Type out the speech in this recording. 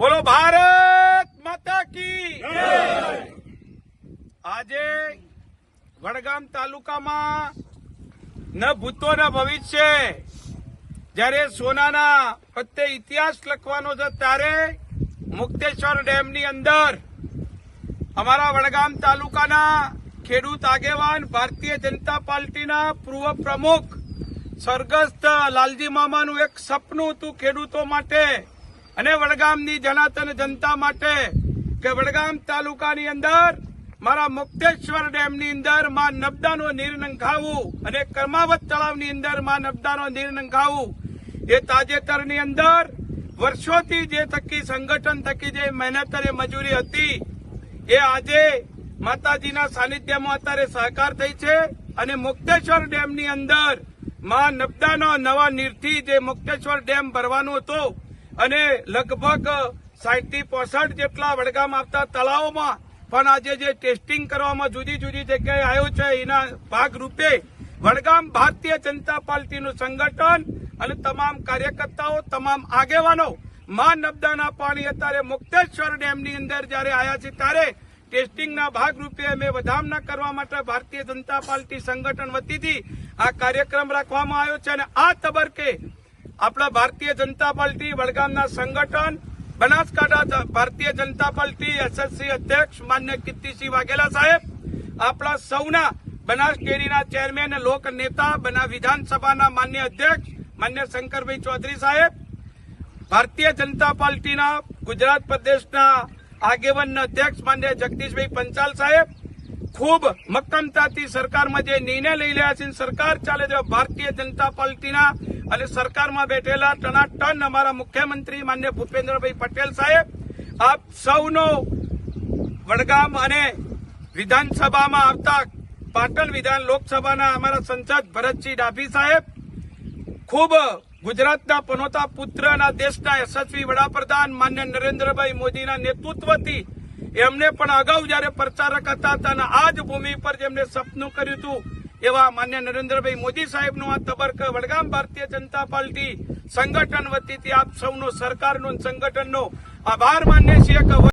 બોલો ભારત માતા કી આજે વડગામ તાલુકામાં ન ભૂતો ન ભવિષ્ય જ્યારે સોનાના પત્તે ઇતિહાસ લખવાનો છે, ત્યારે મુક્તેશ્વર ડેમની અંદર અમારા વડગામ તાલુકાના ખેડૂત આગેવાન ભારતીય જનતા પાર્ટીના પૂર્વ પ્રમુખ સ્વર્ગસ્થ લાલજી મામાનું એક સપનું હતું ખેડૂતો માટે. અને વડગામની જનાતન જનતા માટે કે વડગામ તાલુકાની અંદર મારા મુક્તેશ્વર ડેમની અંદરમાં નબદાનો નીર નંખાવું અને કર્માવત તળાવની અંદરમાં નબદાનો નીર નંખાવું. એ તાજેતરની અંદર વર્ષોથી જે થકી સંગઠન થકી જે મહેનત અને મજૂરી હતી, એ આજે માતાજીના સાનિધ્યમાં અત્યારે સહકાર થઈ છે અને મુક્તેશ્વર ડેમની અંદરમાં નબદાનો નવા નીરથી જે મુક્તેશ્વર ડેમ ભરવાનો હતો અને લગભગ સાહીઠથી પોસઠ જેટલા વડગામ આવતા તળાવોમાં પણ આજે જે ટેસ્ટિંગ કરવામાં જુદી જુદી જગ્યાએ આવ્યો છે, એના ભાગરૂપે વડગામ ભારતીય જનતા પાર્ટીનું સંગઠન અને તમામ કાર્યકર્તાઓ, તમામ આગેવાનો મા નબદાના પાણી અત્યારે મુક્તેશ્વર ડેમની અંદર જ્યારે આવ્યા છે ત્યારે ટેસ્ટિંગના ભાગરૂપે અમે વધામણા કરવા માટે ભારતીય જનતા પાર્ટી સંગઠન વતીથી આ કાર્યક્રમ રાખવામાં આવ્યો છે અને આ તબક્કે આપણા ભારતીય જનતા પાર્ટી વડગામના સંગઠન બનાસકાંઠા ભારતીય જનતા પાર્ટી એસએસસી અધ્યક્ષ માન્ય કીર્તિસિંહ વાઘેલા સાહેબ, આપણા સૌના બનાસ ડેરીના ચેરમેન લોક નેતા બના વિધાનસભાના માન્ય અધ્યક્ષ માન્ય શંકરભાઈ ચૌધરી સાહેબ, ભારતીય જનતા પાર્ટીના ગુજરાત પ્રદેશના આગેવાન અધ્યક્ષ માન્ય જગદીશભાઈ પંચાલ સાહેબ, ખૂબ મક્કમતાથી સરકારમાં જે નિર્ણય લઈ રહ્યા છે સરકાર ચાલે છે ભારતીય જનતા પાર્ટીના અને સરકારમાં બેઠેલા ટનાટન અમારા મુખ્યમંત્રી માન્ય ભૂપેન્દ્રભાઈ પટેલ સાહેબ, આપ સૌનો વડગામ અને વિધાનસભામાં આવતા પાટણ વિધાન લોકસભાના અમારા સંસદ ભરતસિંહ ડાભી સાહેબ, ખૂબ ગુજરાતના પનોતા પુત્રના દેશના યશસ્વી વડાપ્રધાન માન્ય નરેન્દ્રભાઈ મોદીના નેતૃત્વથી એમને પણ અગાઉ જયારે પ્રચારક હતા અને આ જ ભૂમિ પર જેમને સપનું કર્યું હતું એવા માન્ય નરેન્દ્રભાઈ મોદી સાહેબનો આ તબરક વડગામ ભારતીય જનતા પાર્ટી સંગઠન વતીથી આપ સૌનો સરકારનો સંગઠનનો આભાર માન્ય છીએ